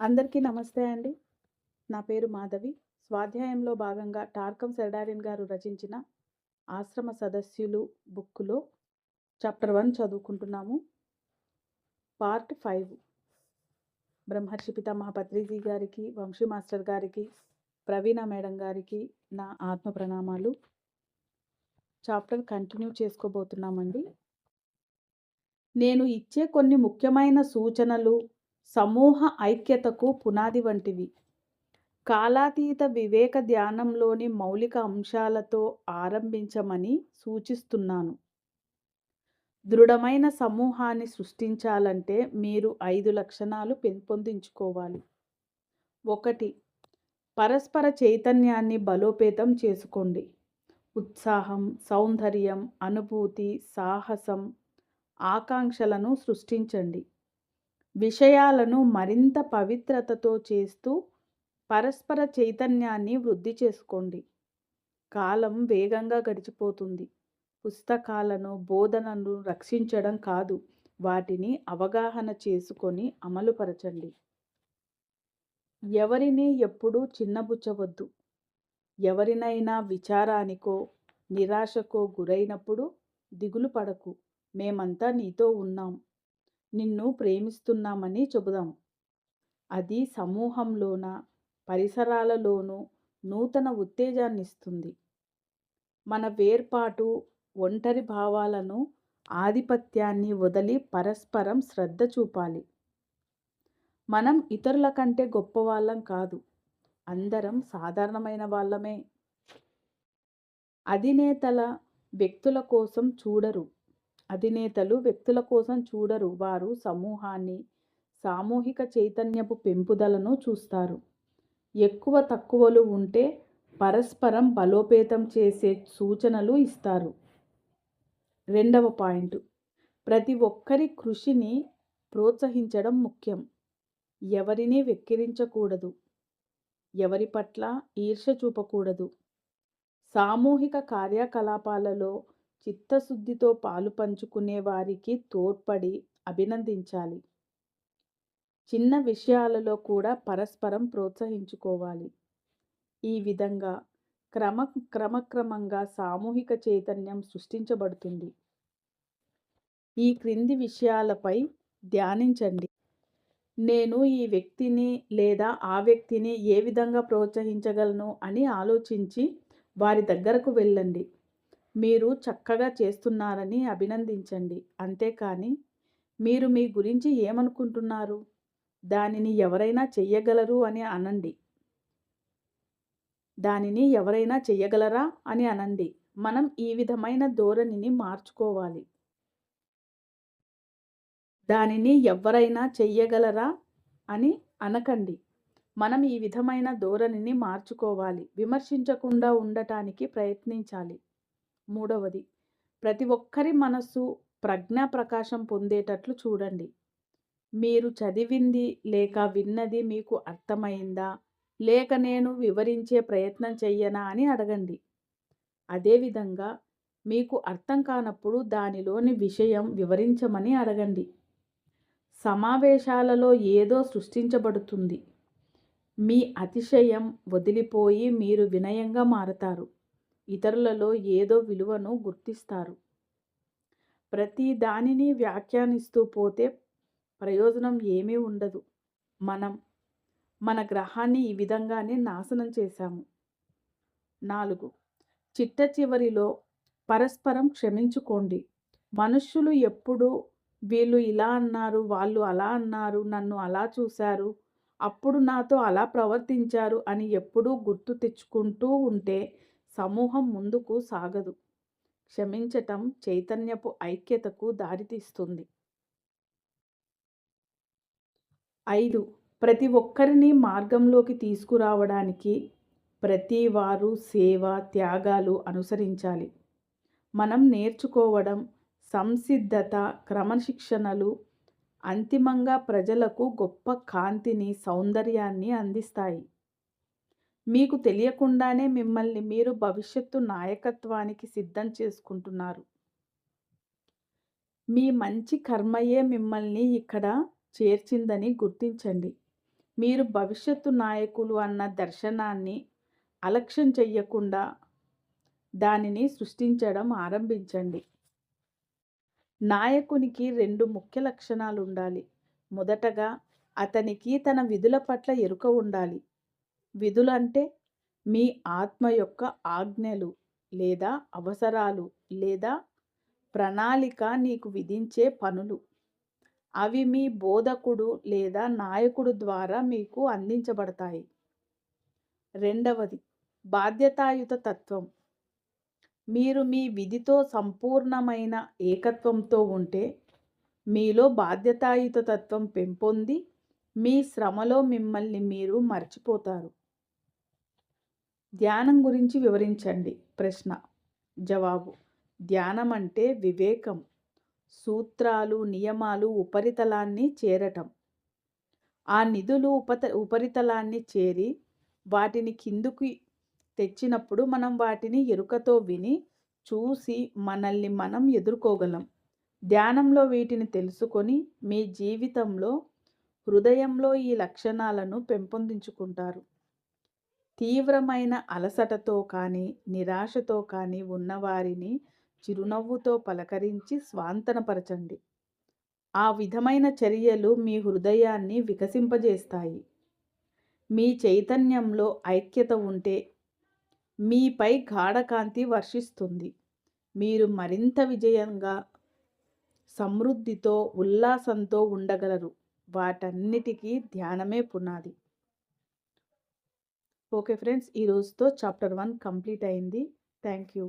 అందరికీ నమస్తే అండి. నా పేరు మాధవి. స్వాధ్యాయంలో భాగంగా టార్కం సెడారిన్ గారు రచించిన 'ఆశ్రమ సదస్యులు' బుక్కులో చాప్టర్ వన్ చదువుకుంటున్నాము. పార్ట్ ఫైవ్ బ్రహ్మర్షి పితామహ పత్రిజీ గారికి, వంశీ మాస్టర్ గారికి, ప్రవీణ మేడం గారికి నా ఆత్మ ప్రణామాలు. చాప్టర్ కంటిన్యూ చేసుకోబోతున్నామండి. నేను ఇచ్చే కొన్ని ముఖ్యమైన సూచనలు సమూహ ఐక్యతకు పునాది వంటివి. కాలాతీత వివేక ధ్యానంలోని మౌలిక అంశాలతో ఆరంభించమని సూచిస్తున్నాను. దృఢమైన సమూహాన్ని సృష్టించాలంటే మీరు ఐదు లక్షణాలు పెంపొందించుకోవాలి. ఒకటి పరస్పర చైతన్యాన్ని బలోపేతం చేసుకోండి. ఉత్సాహం, సౌందర్యం, అనుభూతి, సాహసం, ఆకాంక్షలను సృష్టించండి. విషయాలను మరింత పవిత్రతతో చేస్తూ పరస్పర చైతన్యాన్ని వృద్ధి చేసుకోండి. కాలం వేగంగా గడిచిపోతుంది. పుస్తకాలను, బోధనను రక్షించడం కాదు వాటిని అవగాహన చేసుకొని అమలుపరచండి. ఎవరిని ఎప్పుడూ చిన్నబుచ్చవద్దు. ఎవరినైనా విచారానికో, నిరాశకో గురైనప్పుడు దిగులు పడకు మేమంతా నీతో ఉన్నాం. నిన్ను ప్రేమిస్తున్నామని చెబుదాం. అది సమూహంలోన, పరిసరాలలోనూ నూతన ఉత్తేజాన్నిస్తుంది. మన వేర్పాటు, ఒంటరి భావాలను, ఆధిపత్యాన్ని వదిలి పరస్పరం శ్రద్ధ చూపాలి. మనం ఇతరుల కంటే గొప్పవాళ్ళం కాదు. అందరం సాధారణమైన వాళ్ళమే. అధినేతల వ్యక్తుల కోసం చూడరు. అధినేతలు వ్యక్తుల కోసం చూడరు వారు సమూహాన్ని, సామూహిక చైతన్యపు పెంపుదలను చూస్తారు. ఎక్కువ తక్కువలు ఉంటే పరస్పరం బలోపేతం చేసే సూచనలు ఇస్తారు. రెండవ పాయింట్ ప్రతి ఒక్కరి కృషిని ప్రోత్సహించడం ముఖ్యం. ఎవరిని వెక్కిరించకూడదు. ఎవరి పట్ల ఈర్ష్య చూపకూడదు. సామూహిక కార్యకలాపాలలో చిత్తశుద్ధితో పాలుపంచుకునే వారికి తోడ్పడి అభినందించాలి. చిన్న విషయాలలో కూడా పరస్పరం ప్రోత్సహించుకోవాలి. ఈ విధంగా క్రమ క్రమక్రమంగా సామూహిక చైతన్యం సృష్టించబడుతుంది. ఈ క్రింది విషయాలపై ధ్యానించండి. నేను ఈ వ్యక్తిని లేదా ఆ వ్యక్తిని ఏ విధంగా ప్రోత్సహించగలను అని ఆలోచించి వారి దగ్గరకు వెళ్ళండి. మీరు చక్కగా చేస్తున్నారని అభినందించండి. అంతేకాని మీరు మీ గురించి ఏమనుకుంటున్నారు? దానిని ఎవరైనా చెయ్యగలరు అని అనండి. దానిని ఎవరైనా చెయ్యగలరా అని అనండి. మనం ఈ విధమైన ధోరణిని మార్చుకోవాలి. దానిని ఎవరైనా చెయ్యగలరా అని అనకండి. మనం ఈ విధమైన ధోరణిని మార్చుకోవాలి. విమర్శించకుండా ఉండటానికి ప్రయత్నించాలి. మూడవది ప్రతి ఒక్కరి మనస్సు ప్రజ్ఞా ప్రకాశం పొందేటట్లు చూడండి. మీరు చదివింది లేక విన్నది మీకు అర్థమైందా లేక నేను వివరించే ప్రయత్నం చెయ్యనా అని అడగండి. అదేవిధంగా మీకు అర్థం కానప్పుడు దానిలోని విషయం వివరించమని అడగండి. సమావేశాలలో ఏదో సృష్టించబడుతుంది. మీ అతిశయం వదిలిపోయి మీరు వినయంగా మారతారు. ఇతరులలో ఏదో విలువను గుర్తిస్తారు. ప్రతి దానిని వ్యాఖ్యానిస్తూ పోతే ప్రయోజనం ఏమీ ఉండదు. మనం మన గ్రహాన్ని ఈ విధంగానే నాశనం చేశాము. నాలుగు చిట్ట చివరిలో పరస్పరం క్షమించుకోండి. మనుష్యులు ఎప్పుడు వీళ్ళు ఇలా అన్నారు, వాళ్ళు అలా అన్నారు, నన్ను అలా చూశారు, అప్పుడు నాతో అలా ప్రవర్తించారు అని ఎప్పుడూ గుర్తు తెచ్చుకుంటూ ఉంటే సమూహం ముందుకు సాగదు. క్షమించటం చైతన్యపు ఐక్యతకు దారితీస్తుంది. ఐదు ప్రతి ఒక్కరిని మార్గంలోకి తీసుకురావడానికి ప్రతి వారు సేవ, త్యాగాలు అనుసరించాలి. మనం నేర్చుకోవడం, సంసిద్ధత, క్రమశిక్షణలు అంతిమంగా ప్రజలకు గొప్ప కాంతిని, సౌందర్యాన్ని అందిస్తాయి. మీకు తెలియకుండానే మిమ్మల్ని మీరు భవిష్యత్తు నాయకత్వానికి సిద్ధం చేసుకుంటున్నారు. మీ మంచి కర్మయే మిమ్మల్ని ఇక్కడ చేర్చిందని గుర్తించండి. మీరు భవిష్యత్తు నాయకులు అన్న దర్శనాన్ని అలక్ష్యం చెయ్యకుండా దానిని సృష్టించడం ఆరంభించండి నాయకునికి రెండు ముఖ్య లక్షణాలు ఉండాలి మొదటగా అతనికి తన విధుల పట్ల ఎరుక ఉండాలి విధులంటే మీ ఆత్మ యొక్క ఆజ్ఞలు లేదా అవసరాలు లేదా ప్రణాళిక నీకు విధించే పనులు. అవి మీ బోధకుడు లేదా నాయకుడు ద్వారా మీకు అందించబడతాయి. రెండవది బాధ్యతాయుత తత్వం. మీరు మీ విధితో సంపూర్ణమైన ఏకత్వంతో ఉంటే మీలో బాధ్యతాయుత తత్వం పెంపొంది మీ శ్రమలో మిమ్మల్ని మీరు మర్చిపోతారు. ధ్యానం గురించి వివరించండి. ప్రశ్న. జవాబు. ధ్యానం అంటే వివేకం. సూత్రాలు నియమాలు ఉపరితలాన్ని చేరటం. ఆ నిధులు ఉపత ఉపరితలాన్ని చేరి వాటిని కిందుకు తెచ్చినప్పుడు మనం వాటిని ఎరుకతో విని చూసి మనల్ని మనం ఎదుర్కోగలం. ధ్యానంలో వీటిని తెలుసుకొని మీ జీవితంలో హృదయంలో ఈ లక్షణాలను పెంపొందించుకుంటారు. తీవ్రమైన అలసటతో కానీ నిరాశతో కానీ ఉన్నవారిని చిరునవ్వుతో పలకరించి స్వాంతనపరచండి. ఆ విధమైన చర్యలు మీ హృదయాన్ని వికసింపజేస్తాయి. మీ చైతన్యంలో ఐక్యత ఉంటే మీపై గాఢకాంతి వర్షిస్తుంది. మీరు మరింత విజయంగా సమృద్ధితో ఉల్లాసంతో ఉండగలరు. వాటన్నిటికీ ధ్యానమే పునాది. ఓకే ఫ్రెండ్స్ ఈ రోజుతో చాప్టర్ వన్ కంప్లీట్ అయింది. Thank you.